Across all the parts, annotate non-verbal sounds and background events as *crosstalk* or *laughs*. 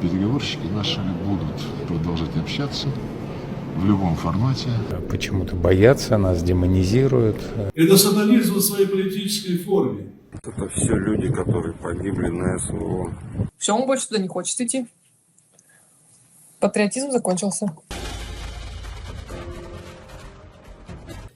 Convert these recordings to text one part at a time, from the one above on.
переговорщики наши будут продолжать общаться в любом формате. почему-то боятся, нас демонизируют. Это сатанизм в своей политической форме. Это все люди, которые погибли на СВО. Все, он больше туда не хочет идти. Патриотизм закончился.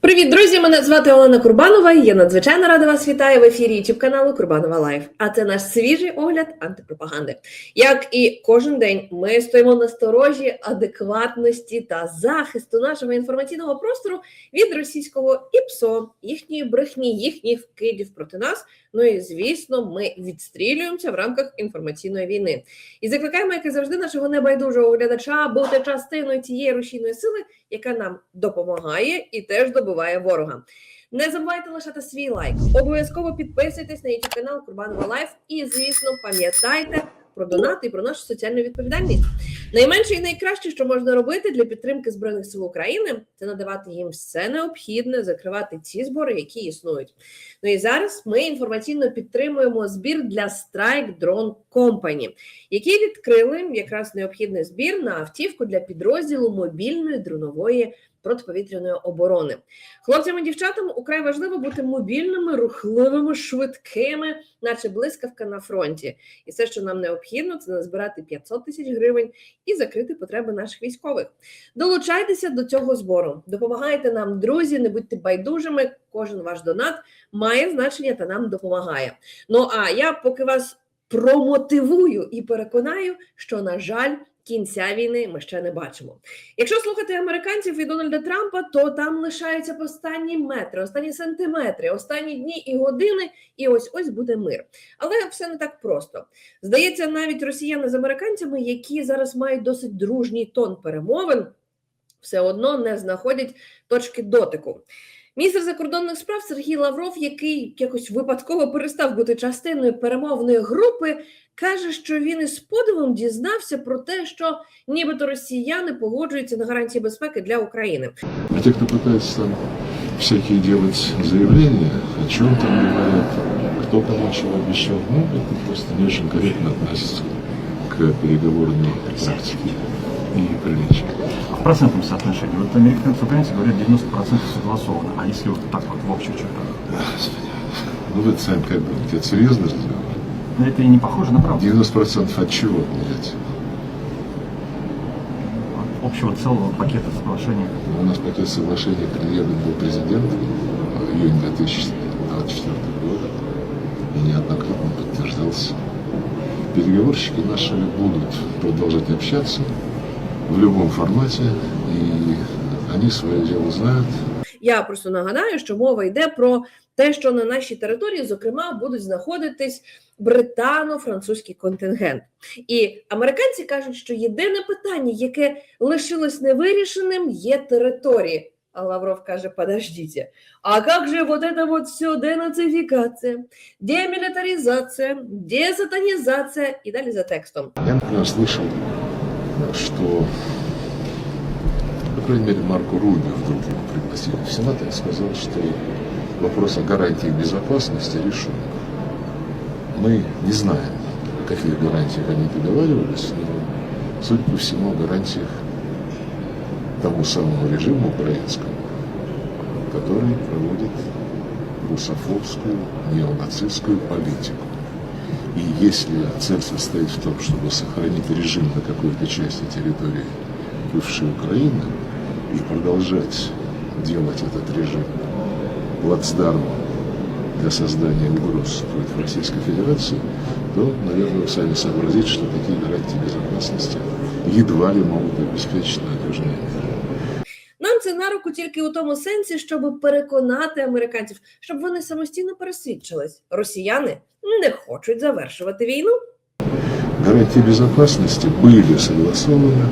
Привіт, друзі! Мене звати Олена Курбанова. і Я надзвичайно рада вас вітаю в ефірі youtube каналу Курбанова Лайф. А це наш свіжий огляд антипропаганди. Як і кожен день, ми стоїмо на сторожі адекватності та захисту нашого інформаційного простору від російського ІПСО, їхньої брехні, їхніх вкидів проти нас. Ну і звісно, ми відстрілюємося в рамках інформаційної війни. І закликаємо, як і завжди, нашого небайдужого глядача бути частиною цієї рушійної сили, яка нам допомагає і теж добиває ворога. Не забувайте лишати свій лайк. Обов'язково підписуйтесь на YouTube канал Курбанова Лайф. І, звісно, пам'ятайте про донат і про нашу соціальну відповідальність. Найменше і найкраще, що можна робити для підтримки збройних сил України, це надавати їм все необхідне, закривати ті збори, які існують. Ну і зараз ми інформаційно підтримуємо збір для Strike Drone Company, які відкрили якраз необхідний збір на автівку для підрозділу мобільної дронової протиповітряної оборони. Хлопцям і дівчатам украй важливо бути мобільними, рухливими, швидкими, наче блискавка на фронті. І все, що нам необхідно, це назбирати 500 тисяч гривень і закрити потреби наших військових. Долучайтеся до цього збору. Допомагайте нам, друзі, не будьте байдужими. Кожен ваш донат має значення та нам допомагає. Ну а я поки вас промотивую і переконаю, що на жаль. Кінця війни ми ще не бачимо. Якщо слухати американців і Дональда Трампа, то там лишаються останні метри, останні сантиметри, останні дні і години, і ось ось буде мир. Але все не так просто. Здається, навіть росіяни з американцями, які зараз мають досить дружній тон перемовин, все одно не знаходять точки дотику. Міністр закордонних справ Сергій Лавров, який якось випадково перестав бути частиною перемовної групи, каже, що він із подивом дізнався про те, що нібито росіяни погоджуються на гарантії безпеки для України. А те, кто пытается там всякие делать заявления, о чем там говорят, кто кому чего обещал, ну, это просто не очень корректно относится к переговорной практике и приличию. Процентном соотношении. Вот американцы украинцы говорят 90% согласовано. А если вот так вот в общих чертах? Ну, вы сами как думаете, это серьезный разговор? Но это и не похоже на правду. 90% от чего, блядь? От Общего целого пакета соглашений. У нас пакет соглашений предъявлен был президентом в июне 2024 года и неоднократно подтверждался. Переговорщики наши будут продолжать общаться в любом формате, и они свое дело знают. Я просто нагадаю, що мова йде про те, що на нашій території, зокрема, будуть знаходитись британо-французький контингент. І американці кажуть, що єдине питання, яке лишилось невирішеним, є території. А Лавров каже: подождите, а как же вот это вот все денацификация, демилитаризация, десатанизация и далее за текстом. Я, например, слышал, что, по крайней мере, Марко Рубио вдруг его пригласили в Сенат и сказал, что вопрос о гарантии безопасности решен. Мы не знаем, о каких гарантиях они договаривались, но, судя по всему, о гарантиях тому самому режиму украинскому, который проводит русофобскую, неонацистскую политику. И если цель состоит в том, чтобы сохранить режим на какой-то части территории бывшей Украины и продолжать делать этот режим плацдармом для создания угроз против Российской Федерации, то, наверное, вы сами сообразите, что такие гарантии безопасности едва ли могут обеспечить надежные це на руку тільки у тому сенсі, щоб переконати американців, щоб вони самостійно пересвідчились. Росіяни не хочуть завершувати війну. Гарантии безопасности были согласованы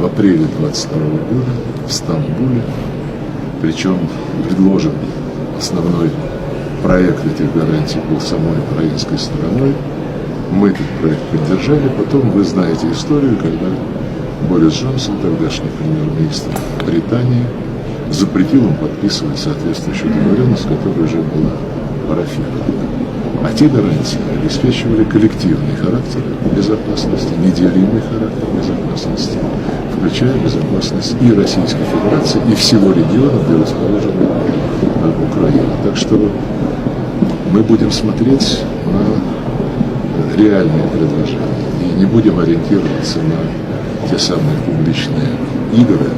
в апреле 22 года в Стамбуле. Причем предложен основной проект этих гарантий был самой украинской стороной. Мы этот проект поддержали. Потом вы знаете историю, когда Борис Джонсон, тогдашний премьер-министр Британии, запретил им подписывать соответствующую договоренность, которая уже была парафирована. А те гарантии обеспечивали коллективный характер безопасности, неделимый характер безопасности, включая безопасность и Российской Федерации, и всего региона, где расположена Украина. Так что мы будем смотреть на э, реальные предложения и не будем ориентироваться на те самые публичные игры,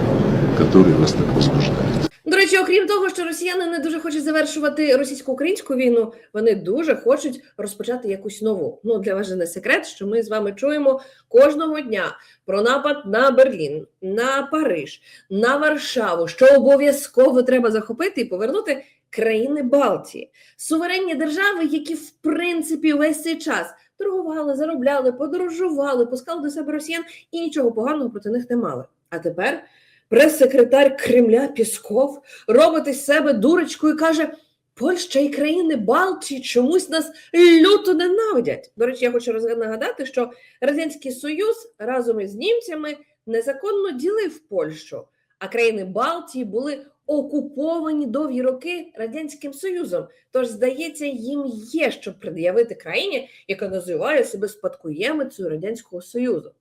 которые вас так возбуждают. До речі, окрім того, що росіяни не дуже хочуть завершувати російсько-українську війну, вони дуже хочуть розпочати якусь нову. Ну для вас же не секрет, що ми з вами чуємо кожного дня про напад на Берлін, на Париж, на Варшаву, що обов'язково треба захопити і повернути країни Балтії, суверенні держави, які в принципі весь цей час торгували, заробляли, подорожували, пускали до себе росіян і нічого поганого проти них не мали. А тепер прес-секретар Кремля Пісков робить із себе дурочку і каже: Польща і країни Балтії чомусь нас люто ненавидять. До речі, я хочу нагадати, що Радянський Союз разом із німцями незаконно ділив Польщу, а країни Балтії були окуповані довгі роки Радянським Союзом. Тож, здається, їм є що пред'явити країні, яка називає себе спадкоємицею Радянського Союзу.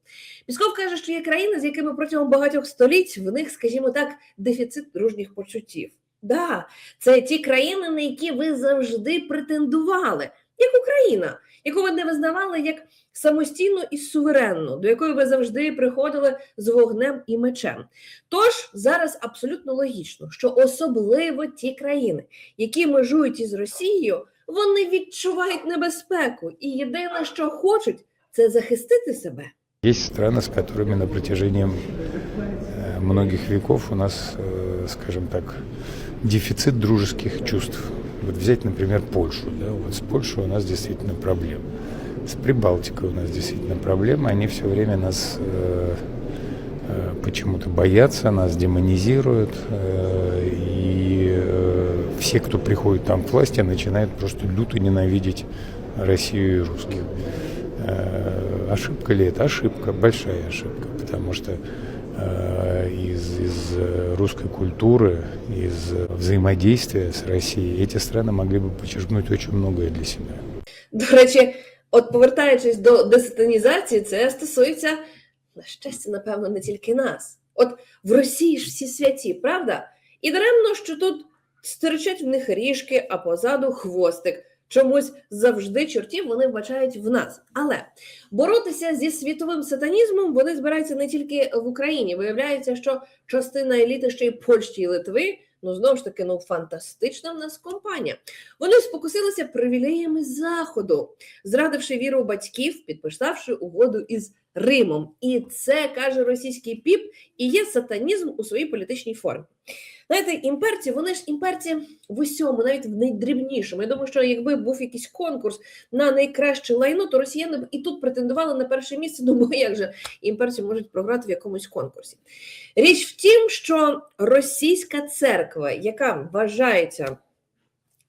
Пісков каже, що є країни, з якими протягом багатьох століть в них, скажімо так, дефіцит дружніх почуттів. Да, це ті країни, на які ви завжди претендували, як Україна, яку ви не визнавали як самостійну і суверенну, до якої ви завжди приходили з вогнем і мечем. Тож зараз абсолютно логічно, що особливо ті країни, які межують із Росією, вони відчувають небезпеку, і єдине, що хочуть, це захистити себе. Есть страны, с которыми на протяжении э, многих веков у нас, э, скажем так, дефицит дружеских чувств. Вот взять, например, Польшу. Да? Вот с Польшей у нас действительно проблемы. С Прибалтикой у нас действительно проблемы. Они все время нас э, э, почему-то боятся, нас демонизируют. э, и э, все, кто приходит там к власти, начинают просто люто ненавидеть Россию и русских. Э, ошибка ли это? Ошибка, большая ошибка, потому что из, из э, русской культуры, из взаимодействия с Россией эти страны могли бы подчеркнуть очень многое для себя. До речі, от повертаючись до десатанізації, це стосується, на щастя, напевно, не тільки нас. От в Росії ж всі святі, правда? І даремно, що тут стерчать в них ріжки, а позаду хвостик. Чомусь завжди чортів вони вбачають в нас. Але боротися зі світовим сатанізмом вони збираються не тільки в Україні. Виявляється, що частина еліти ще й Польщі і Литви. Ну знову ж таки, ну фантастична в нас компанія. Вони спокусилися привілеями заходу, зрадивши віру батьків, підписавши угоду із Римом. І це каже російський піп, і є сатанізм у своїй політичній формі. Знаєте, імперці, вони ж імперці в усьому, навіть в найдрібнішому. Я думаю, що якби був якийсь конкурс на найкраще лайно, то росіяни б і тут претендували на перше місце. *laughs* Бо як же імперці можуть програти в якомусь конкурсі? Річ в тім, що російська церква, яка вважається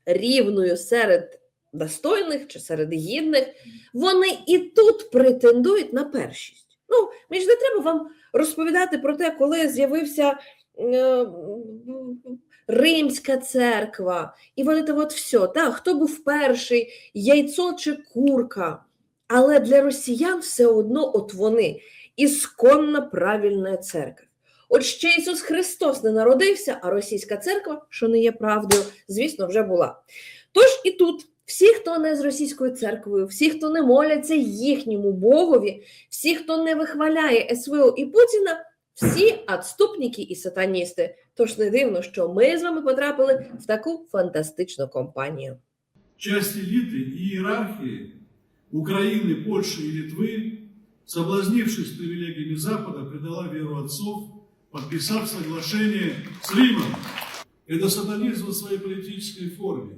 рівною серед достойних чи серед гідних, вони і тут претендують на першість. Ну, мені ж не треба вам розповідати про те, коли з'явився е, Римська церква, і вони там от все, так, хто був перший, яйцо чи курка. Але для росіян все одно от вони ісконна правильна церква. От ще Ісус Христос не народився, а російська церква, що не є правдою, звісно, вже була. Тож і тут всі, хто не з російською церквою, всі, хто не моляться їхньому Богові, всі, хто не вихваляє СВО і Путіна, всі отступники і сатаністи. Тож не дивно, що ми з вами потрапили в таку фантастичну компанію. Часть элиты и иерархии Украины, Польши и Литвы, соблазнившись привилегиями Запада, предала веру отцов, подписав соглашение с Римом. Это сатанизм в своей политической форме.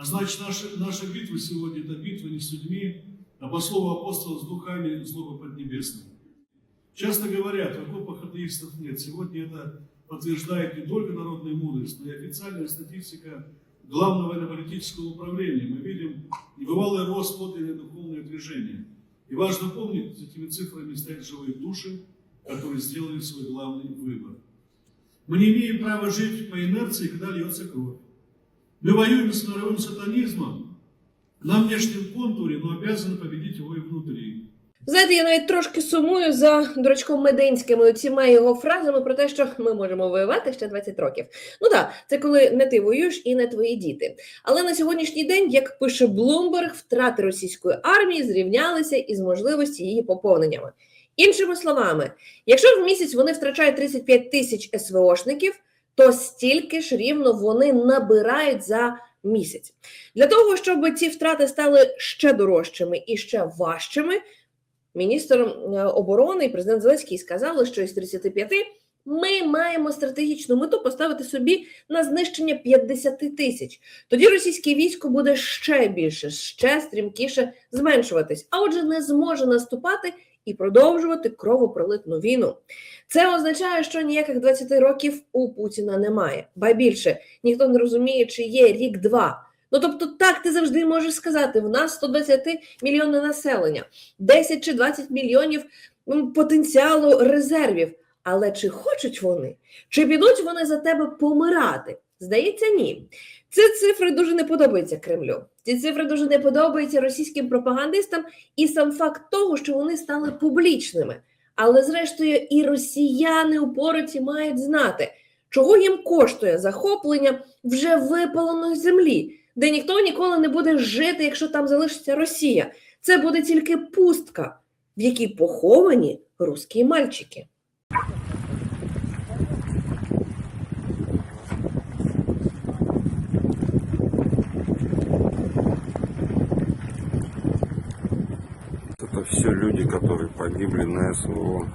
А значит, наша, наша битва сегодня – это битва не с людьми, а по слову апостола с духами злого поднебесного. Часто говорят, в окопах атеистов нет. Сегодня это подтверждает не только народная мудрость, но и официальная статистика Главного военно-политического управления. Мы видим небывалый рост подлинное духовное движение. И важно помнить, за этими цифрами стоят живые души, которые сделали свой главный выбор. Мы не имеем права жить по инерции, когда льется кровь. Мы воюем с мировым сатанизмом, на внешнем контуре, но обязаны победить его и внутри. Знаєте, я навіть трошки сумую за дурачком Мединським і цими його фразами про те, що ми можемо воювати ще 20 років. Ну так, це коли не ти воюєш і не твої діти. Але на сьогоднішній день, як пише Блумберг, втрати російської армії зрівнялися із можливості її поповненнями. Іншими словами, якщо в місяць вони втрачають 35 тисяч СВОшників, то стільки ж рівно вони набирають за місяць. Для того, щоб ці втрати стали ще дорожчими і ще важчими, міністр е, оборони і президент Зеленський сказали, що із 35 ми маємо стратегічну мету поставити собі на знищення 50 тисяч. Тоді російське військо буде ще більше, ще стрімкіше зменшуватись, а отже, не зможе наступати і продовжувати кровопролитну війну. Це означає, що ніяких 20 років у Путіна немає. Ба більше ніхто не розуміє, чи є рік-два. Ну тобто, так ти завжди можеш сказати: в нас 120 мільйонне населення, 10 чи 20 мільйонів потенціалу резервів. Але чи хочуть вони? Чи підуть вони за тебе помирати? Здається, ні. Ці цифри дуже не подобаються Кремлю. Ці цифри дуже не подобаються російським пропагандистам і сам факт того, що вони стали публічними. Але зрештою, і росіяни упороті мають знати, чого їм коштує захоплення вже випаленої землі, де ніхто ніколи не буде жити, якщо там залишиться Росія. Це буде тільки пустка, в якій поховані русські мальчики. Это все люди, которые погибли на СВО.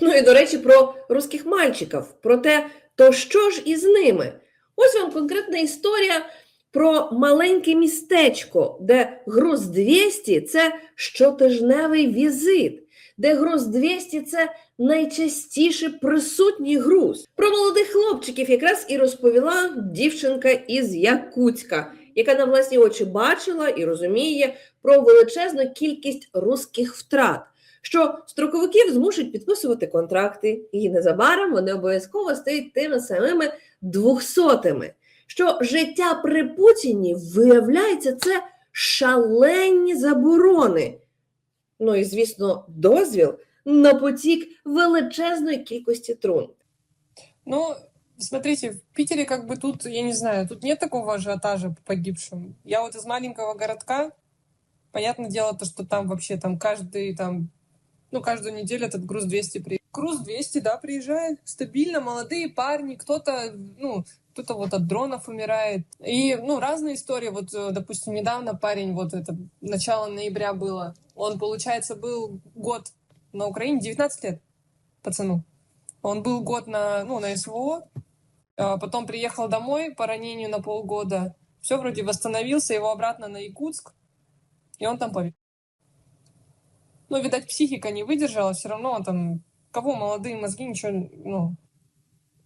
Ну і до речі, про русських мальчиків, про те, то що ж із ними? Ось вам конкретна історія про маленьке містечко, де груз 200 – це щотижневий візит, де груз 200 – це найчастіше присутній груз. Про молодих хлопчиків якраз і розповіла дівчинка із Якутська, яка на власні очі бачила і розуміє про величезну кількість русських втрат що строковиків змушують підписувати контракти, і незабаром вони обов'язково стають тими самими двохсотими. Що життя при Путіні виявляється це шалені заборони. Ну і звісно, дозвіл на потік величезної кількості трун. Ну, смотрите, в Питере как бы тут, я не знаю, тут нет такого ажиотажа по погибшим. Я вот из маленького городка, понятное дело, то, что там вообще там каждый там, ну, каждую неделю этот груз 200 приезжает. Груз 200, да, приезжает стабильно, молодые парни, кто-то, ну, кто-то вот от дронов умирает. И, ну, разные истории. Вот, э, допустим, недавно парень, вот это, начало ноября было, он, получается, был год на Украине, 19 лет пацану. Он был год на, ну, на СВО, потом приехал домой по ранению на полгода. Все вроде восстановился, его обратно на Якутск, и он там погиб. Ну, видать, психика не выдержала, все равно он там, кого молодые мозги, ничего, ну,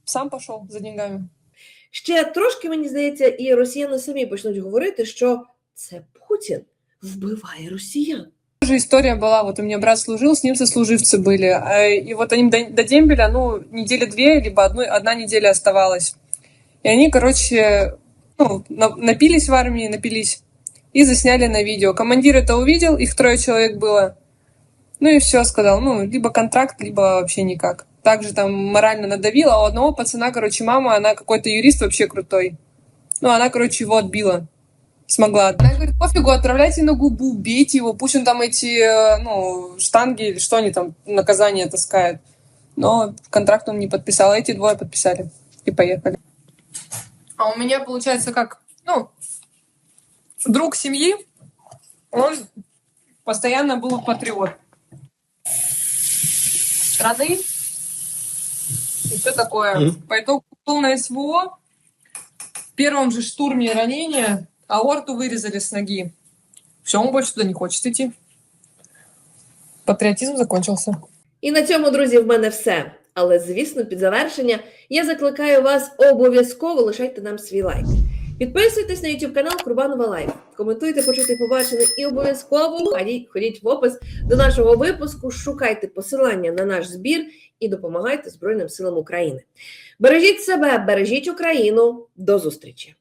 сам пошел за деньгами. Ще трошки, мені здається, і росіяни самі почнуть говорити, що це Путін вбиває росіян. Тоже история была, вот у меня брат служил, с ним сослуживцы были, а, и вот они до, до дембеля, ну, недели две, либо одной, одна неделя оставалась. И они, короче, ну, на- напились в армии, напились, и засняли на видео. Командир это увидел, их трое человек было, ну и все, сказал, ну, либо контракт, либо вообще никак. Также там морально надавила, а у одного пацана, короче, мама, она какой-то юрист вообще крутой. Ну, она, короче, его отбила. Смогла. Она говорит, пофигу, отправляйте на губу, бейте его, пусть он там эти, э, ну, штанги или что они там, наказание таскают. Но контракт он не подписал, а эти двое подписали и поехали. А у меня получается как, ну, друг семьи, он постоянно был патриот страны и все такое. По итогу на СВО, в первом же штурме ранения аорту вырезали с ноги. Все, он больше туда не хочет идти. Патриотизм закончился. І на цьому, друзі, в мене все. Але, звісно, під завершення я закликаю вас обов'язково лишайте нам свій лайк. Підписуйтесь на YouTube канал Курбанова Лайф. Коментуйте, почути, побачене і обов'язково ходіть в опис до нашого випуску, шукайте посилання на наш збір і допомагайте Збройним силам України. Бережіть себе, бережіть Україну. До зустрічі!